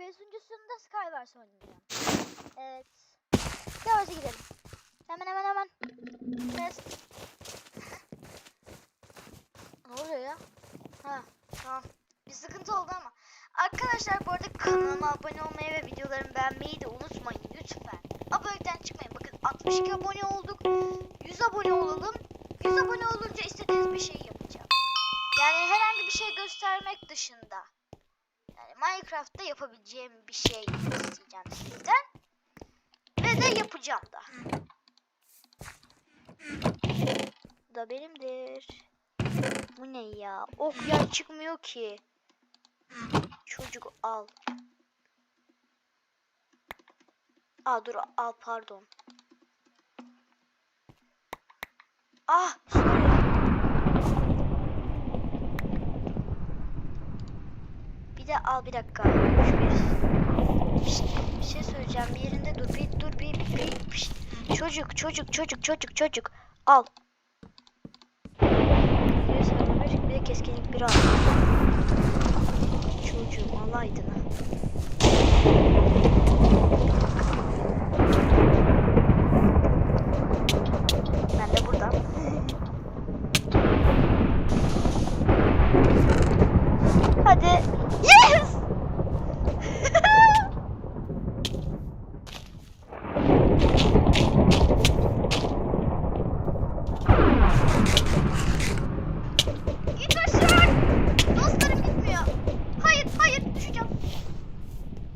sunucusunda Skywars oynayacağım. Evet. Skywars'a gidelim. Hemen hemen hemen. Test. ne oluyor ya? Ha tamam. Bir sıkıntı oldu ama. Arkadaşlar bu arada kanalıma abone olmayı ve videolarımı beğenmeyi de unutmayın lütfen. Abonelikten çıkmayın. Bakın 62 abone olduk. 100 abone olalım. 100 abone olunca istediğiniz bir şey yapacağım. Yani herhangi bir şey göstermek dışında. Minecraft'ta yapabileceğim bir şey isteyeceğim sizden. Ve de yapacağım da. Bu da benimdir. Bu ne ya? Ok ya çıkmıyor ki. Çocuk al. Aa dur al pardon. Ah sorry. Bir de al bir dakika. Bir şey söyleyeceğim. Bir yerinde dur. Bir dur bir bir. şşt. Çocuk çocuk çocuk çocuk çocuk. Al. Bir de keskinlik bir al. Çocuğum alaydın ha. Ben de buradan. Hadi. Yes! Git aşağı. Dostlarım gitmiyor. Hayır, hayır düşeceğim.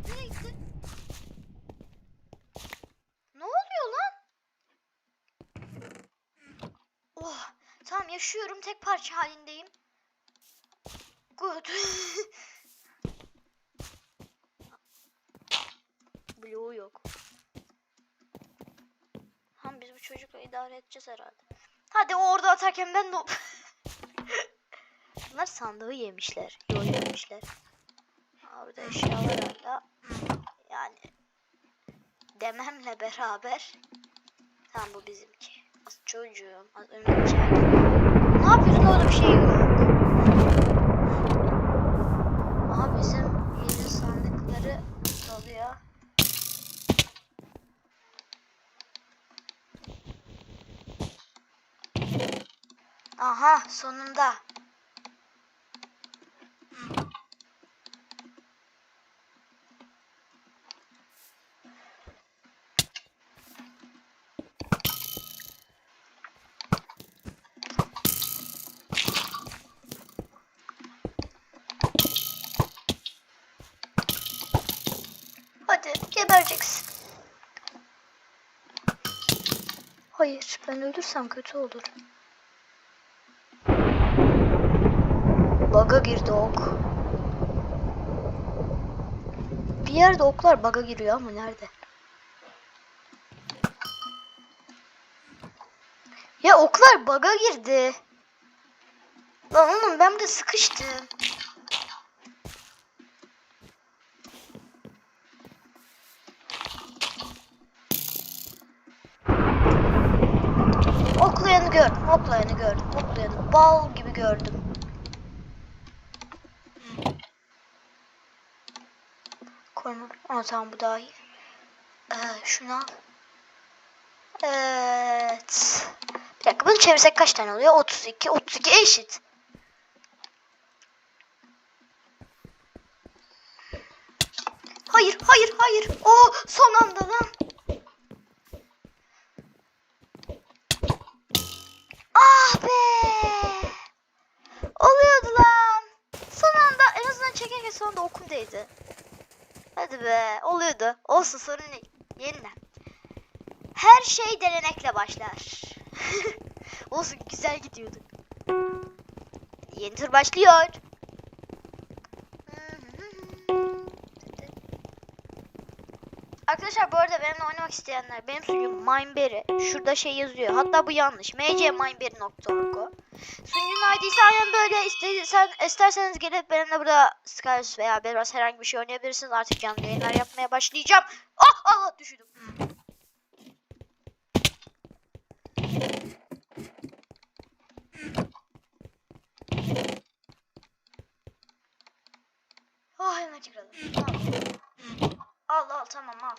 Nereye gitti? Ne oluyor lan? Oh, tamam yaşıyorum. Tek parça halindeyim. Good. Blue yok. Tamam biz bu çocukla idare edeceğiz herhalde. Hadi orada atarken ben de... Bunlar sandığı yemişler. Yol yemişler. De eşyalar hala. Yani dememle beraber. Tamam bu bizimki. Çocuğum. Az önce. Ne yapıyorsun orada bir şey yok. Aha bizim yeni sandıkları doluyor. Aha sonunda. Hadi gebereceksin. Hayır ben ölürsem kötü olur. Baga girdi ok. Bir yerde oklar baga giriyor ama nerede? Ya oklar baga girdi. Lan oğlum ben de sıkıştım. Oklayanı gördüm, oklayanı gördüm, oklayanı bal gibi gördüm. Aa tamam bu daha iyi. Ee, şunu. Evet. Bir dakika bunu çevirsek kaç tane oluyor? 32. 32 eşit. Hayır, hayır, hayır. O son anda lan. Ah be. Oluyordu lan. Son anda en azından çekerken sonunda okum değdi. Hadi be oluyordu. Olsun sorun değil. Yeniden. Her şey denemekle başlar. Olsun güzel gidiyorduk. Yeni tur başlıyor. Arkadaşlar bu arada benimle oynamak isteyenler benim sunucum Mineberry. Şurada şey yazıyor. Hatta bu yanlış. mcmineberry.org Aynen böyle. İstersen, isterseniz gelip benimle burada Skywars veya biraz herhangi bir şey oynayabilirsiniz. Artık canlı yayınlar yapmaya başlayacağım. Ah ah düşürdüm. Ay hemen çıkaralım. Al. Al al tamam al.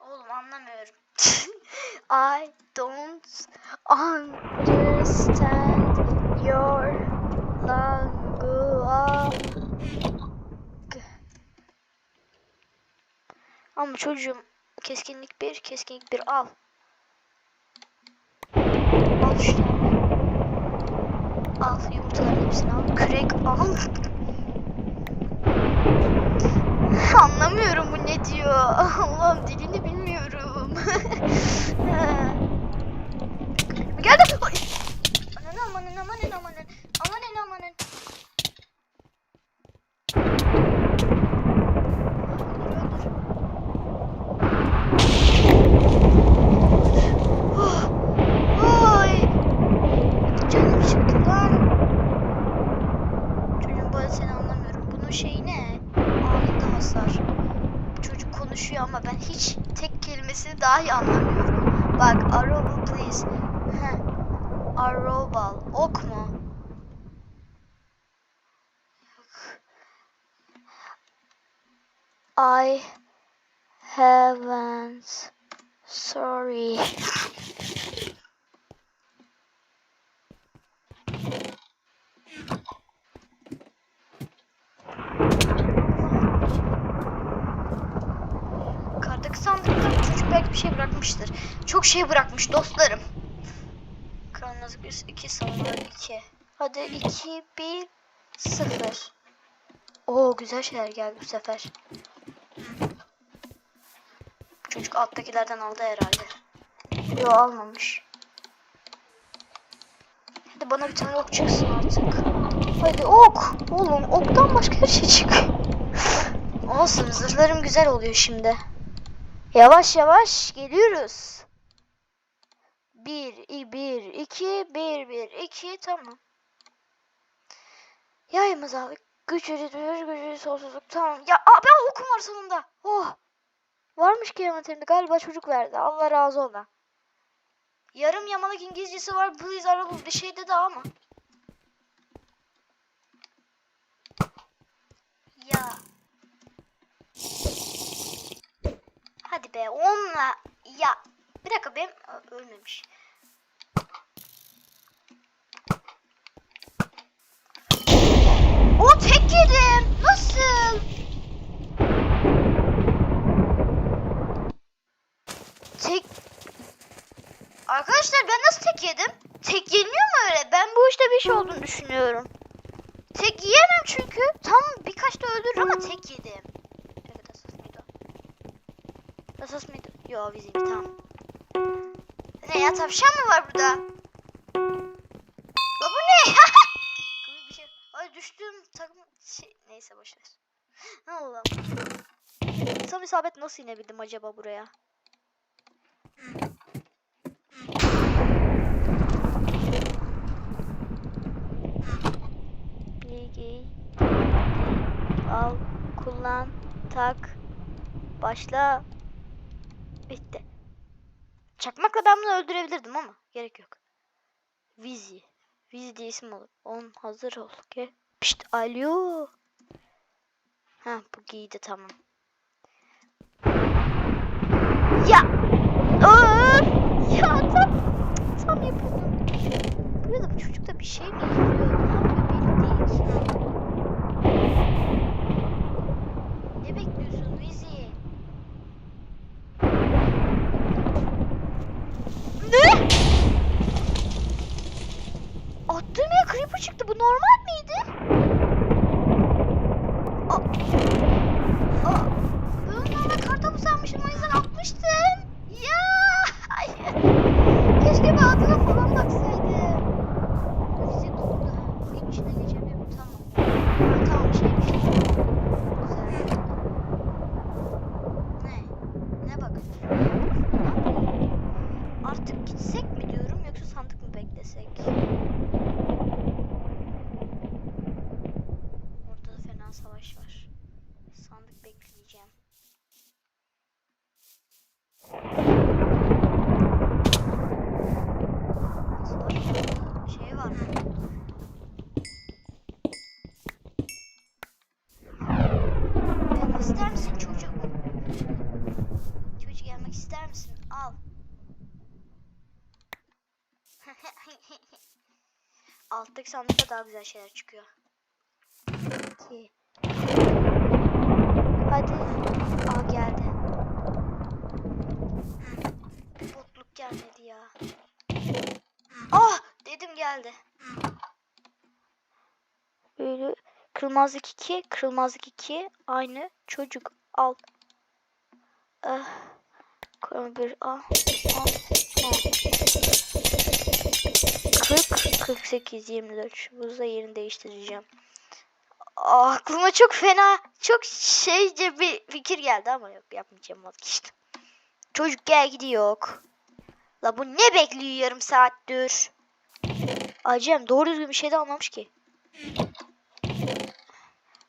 Oğlum anlamıyorum. I don't understand your language. Ama çocuğum keskinlik bir, keskinlik bir al. Al işte. Al yumurtaların hepsini al. Kürek al. Anlamıyorum bu ne diyor. Allah'ım dilini bilmiyorum. Geldi. Aman. Çocuğum bu arada seni anlamıyorum. Bunun şeyi ne? Anında hasar. Çocuk konuşuyor ama ben hiç tek kelimesini dahi anlamıyorum. Bak arroba please. Heh. Arrobal. Ok mu? I haven't. Sorry. Kardaki sandıkta çocuk belki bir şey bırakmıştır. Çok şey bırakmış dostlarım. Kırmızı bir iki savunma iki. Hadi iki bir sıfır. Oo güzel şeyler geldi bu sefer. Çocuk alttakilerden aldı herhalde. Yo almamış. Hadi bana bir tane ok çıksın artık. Hadi ok. Oğlum oktan başka her şey çıkıyor. Olsun zırhlarım güzel oluyor şimdi. Yavaş yavaş geliyoruz. 1, 1, 2, 1, 1, 2 tamam. Yayımız abi. Güç üretimiz, güç sonsuzluk tamam. Ya abi okum var sonunda. Oh. Varmış kıyametimde galiba çocuk verdi. Allah razı olsun. Yarım yamalak İngilizcesi var. Please araba bir şey dedi ama. Ya. Hadi be onunla. Ya. Bir dakika benim ölmemiş. O tek yedim. Nasıl? Tek Arkadaşlar ben nasıl tek yedim? Tek yeniliyor mu öyle? Ben bu işte bir şey olduğunu düşünüyorum. Tek yiyemem çünkü. Tam birkaç da öldürür ama tek yedim. Evet asas mıydı? Yo bizimki tamam. Ne ya tavşan mı var burada? La bu ne ya? Komik bir şey. Ay düştüm takım şey neyse boş ver. Ne oldu? Tam isabet nasıl inebildim acaba buraya? Bilgi al kullan tak başla bitti. Çakmakla ben bunu öldürebilirdim ama gerek yok. Vizi. Vizi diye isim olur. On hazır ol. Gel. Pişt alo. Ha bu giydi tamam. Ya. Öf. Ya tam tam yapıyordum. Bu da bu çocukta bir şey mi yapıyor? Ne yapıyor belli değil ki. ister misin çocuk? Çocuk gelmek ister misin? Al. Alttaki sandıkta daha güzel şeyler çıkıyor. Peki. Hadi. Aa geldi. Botluk gelmedi ya. Ah dedim geldi. Böyle kırmızılık 2, kırmızılık 2 aynı çocuk al. Ah. Kırmızı bir al. Al. Al. 40, 48, 24. Buzda yerini değiştireceğim. Aa, aklıma çok fena, çok şeyce bir fikir geldi ama yok yapmayacağım vazgeçtim. Çocuk gel gidiyor. La bu ne bekliyor yarım saattir? Acem doğru düzgün bir şey de almamış ki.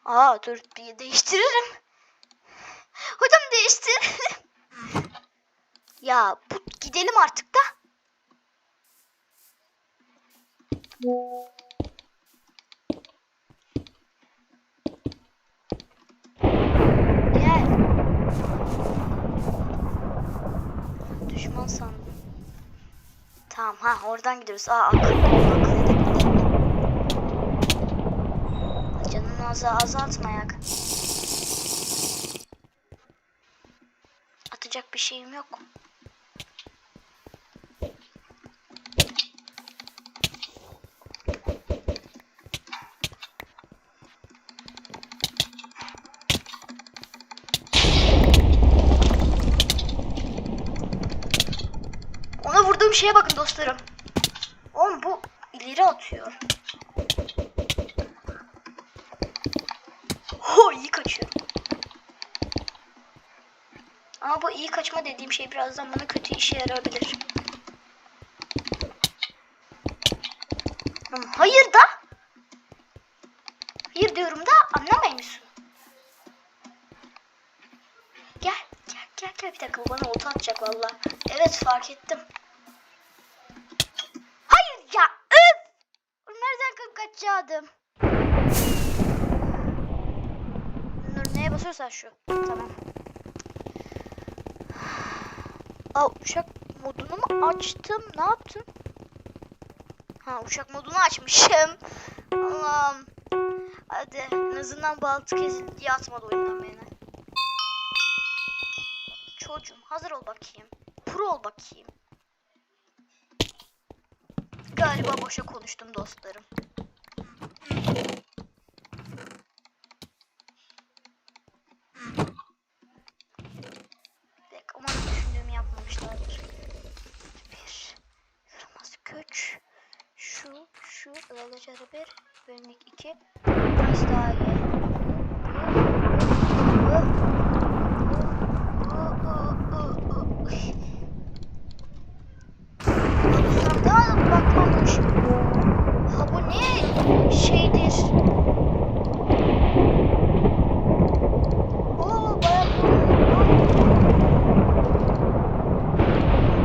Aa dur bir değiştiririm. Hocam değiştir. ya bu gidelim artık da. Gel. Düşman sandım. Tamam ha oradan gidiyoruz. Aa akıl, akıl Canını az azaltma ayak. Atacak bir şeyim yok. Ona vurduğum şeye bakın dostlarım. Oğlum bu ileri atıyor. Ho iyi kaçıyor. Ama bu iyi kaçma dediğim şey birazdan bana kötü işe yarayabilir. Hı, Hayır da. Hayır diyorum da anlamıyor musun? Gel gel gel gel bir dakika bu bana olta atacak valla. Evet fark ettim. Hayır ya öf! Nereden kırıp kaçacaktım? Dur neye basıyorsan şu. Tamam. Aa uçak modunu mu açtım? Ne yaptım? Ha uçak modunu açmışım. Allah'ım. Hadi en azından baltı kesildi diye atmadı oyundan beni. Çocuğum hazır ol bakayım. Pro ol bakayım. Galiba boşa konuştum dostlarım. Ilalıcara bir. Bölmek iki. Kaç daha iyi. Bu, bu, bu, bu, bu, bu. Sandığa da bakmamış. Ha bu ne şeydir? Oo bayağı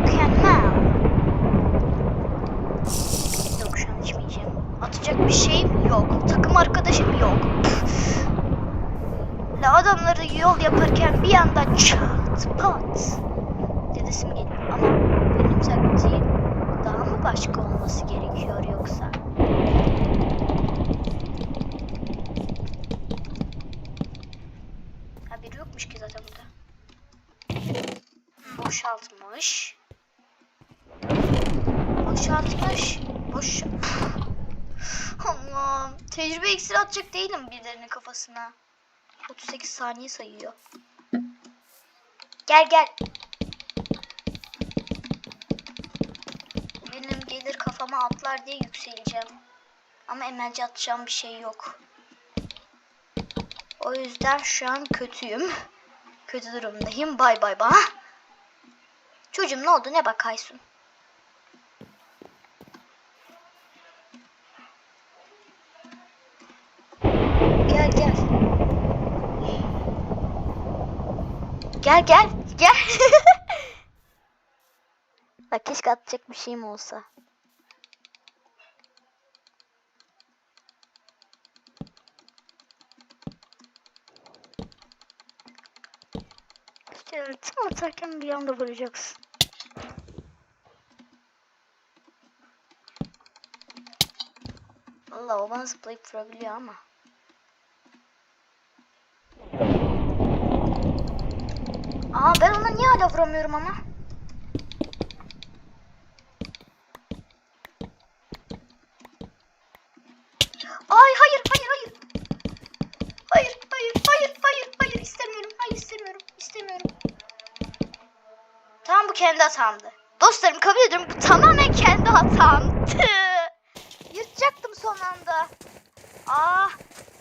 Mükemmel. Yok şu an içmeyeceğim. Atacak bir şeyim yok. Takım arkadaşım yok. La adamları yol yaparken bir anda çat pat dedesim geliyor ama benim taktiğim daha mı başka olması gerekiyor yoksa? Yokmuş ki zaten burada. Boşaltmış. Boşaltmış. Boş... Allah'ım. Tecrübe iksiri atacak değilim birilerinin kafasına. 38 saniye sayıyor. Gel gel. Benim gelir kafama atlar diye yükseleceğim. Ama emelci atacağım bir şey yok. O yüzden şu an kötüyüm. Kötü durumdayım. Bay bay bana. Çocuğum ne oldu ne bakaysın? Gel gel. Gel gel gel. Bak keşke atacak bir şeyim olsa. İşte tam atarken bir anda vuracaksın. Vallahi o bana zıplayıp vurabiliyor ama. Aa ben ona niye hala vuramıyorum ama? Ay hayır hayır hayır. Hayır hayır hayır hayır hayır istemiyorum. Hayır istemiyorum. istemiyorum. Tamam bu kendi hatamdı. Dostlarım kabul ediyorum bu tamamen kendi hatamdı. Yırtacaktım son anda. Ah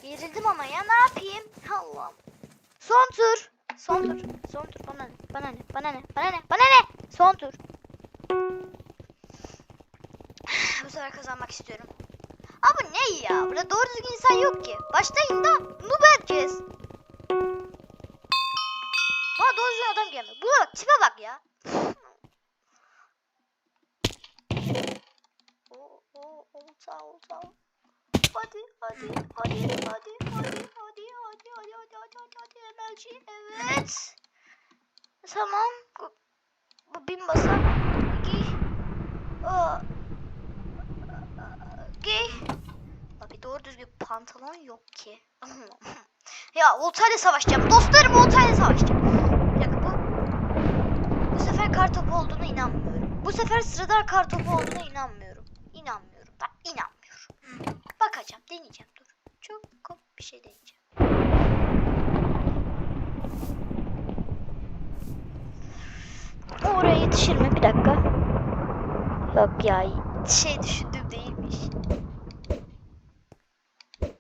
gerildim ama ya ne yapayım? Allah'ım. Son tur. Son tur. Son tur. Bana ne? Bana ne? Bana ne? Bana ne? Bana ne? Son tur. Bu sefer kazanmak istiyorum. Ama ne ya? Burada doğru düzgün insan yok ki. Başlayın da. Noob herkes. Bana doğru düzgün adam gelmiyor. Buna bak. Tipe bak ya. Oo, oo, olta, olta. Hadi, hadi, hadi, hadi, hadi, hadi, hadi, hadi, hadi, hadi, hadi, hadi, MLG. Evet. Tamam. Bu, bin basak. Giy. Aa. Giy. Abi doğru düzgün pantolon yok ki. ya oltayla savaşacağım. Dostlarım oltayla savaşacağım. Dakika bu. Bu sefer kartopu olduğuna inanmıyorum. Bu sefer sıradan kartopu olduğuna inanmıyorum. İnanmıyorum. Ben Bakacağım, deneyeceğim. Dur. Çok komik bir şey deneyeceğim. Oraya yetişir mi? Bir dakika. Yok ya. Şey düşündüğüm değilmiş.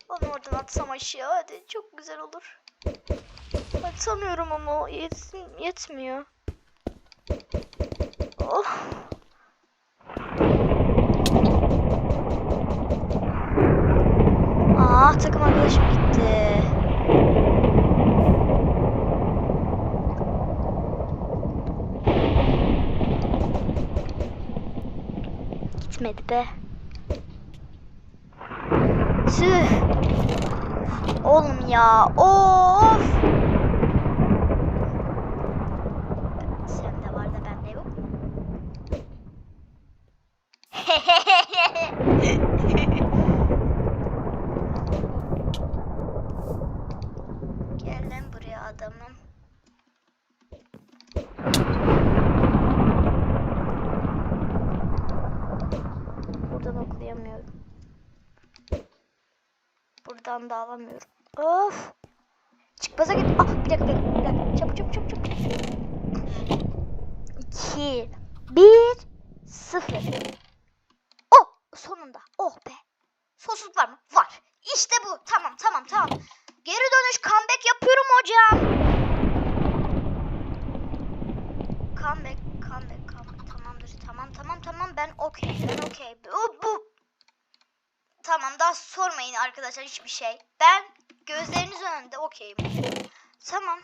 Onu oradan atsam aşağı hadi. Çok güzel olur. Atamıyorum ama yetsin, yetmiyor. Oh. Aa takım arkadaşım gitti. Gitmedi be. Tüh. Oğlum ya. Of. Sende var da bende yok. Gel lan buraya adamım. Buradan okuyamıyorum. Buradan da alamıyorum. Of. Çıkmaza git. Ah bir dakika bir dakika. Çabuk çabuk çabuk çabuk. 2 1 0 Oh sonunda. Oh be. Sonsuzluk var mı? Var. İşte bu. Tamam tamam tamam. Geri dönüş comeback yapıyorum hocam. Comeback comeback comeback. Tamamdır. Tamam tamam tamam ben okey. Ben okey. Bu, bu. Tamam daha sormayın arkadaşlar hiçbir şey. Ben gözleriniz önünde okeyim. Tamam.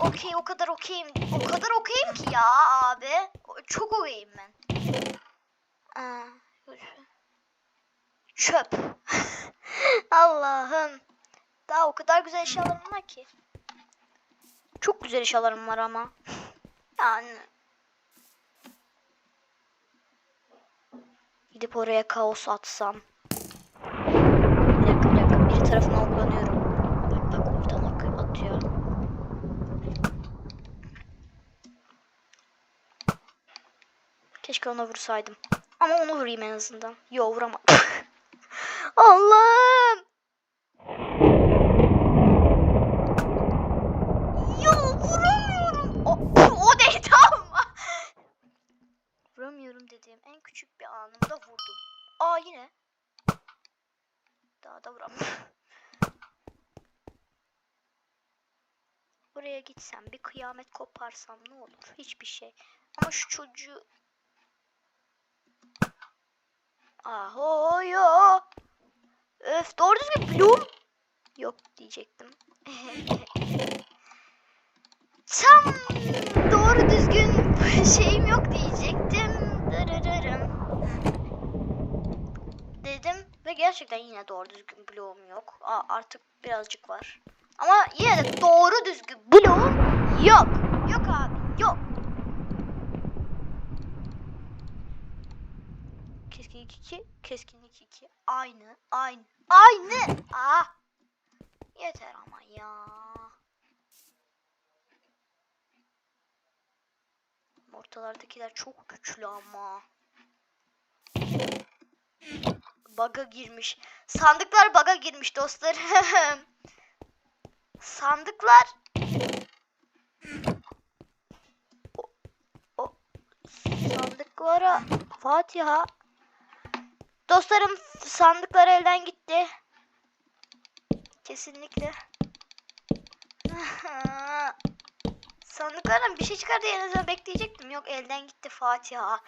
Okey o kadar okeyim. O kadar okeyim ki ya abi. Çok okeyim ben. Çöp. Allah'ım. Daha o kadar güzel eşyalarım var ki. Çok güzel eşyalarım var ama. Yani. Gidip oraya kaos atsam. Bir dakika bir dakika. Biri tarafından oklanıyorum. Bak bak oradan ok atıyor. Keşke ona vursaydım. Ama onu vurayım en azından. Yo vuramadım. Allah'ım. Yo vuramıyorum. O, o değil tamam mı? Vuramıyorum dediğim en küçük bir anımda vurdum. Aa yine. Daha da vuramıyorum. Oraya gitsem bir kıyamet koparsam ne olur? Hiçbir şey. Ama şu çocuğu... Aho yo. Öf doğru düzgün bloom. Yok diyecektim. Tam doğru düzgün şeyim yok diyecektim. Dırırırım. Dedim ve gerçekten yine doğru düzgün bloğum yok. Aa, artık birazcık var. Ama yine de doğru düzgün bloğum yok. Yok abi yok. Keskinlik 2, keskinlik 2. aynı, aynı, aynı. Ah. Yeter ama ya. Ortalardakiler çok güçlü ama. Baga girmiş. Sandıklar baga girmiş dostlarım. Sandıklar O- o sandıklara Fatiha Dostlarım sandıklar elden gitti. Kesinlikle. Sandıklardan bir şey çıkar diye bekleyecektim. Yok elden gitti Fatiha.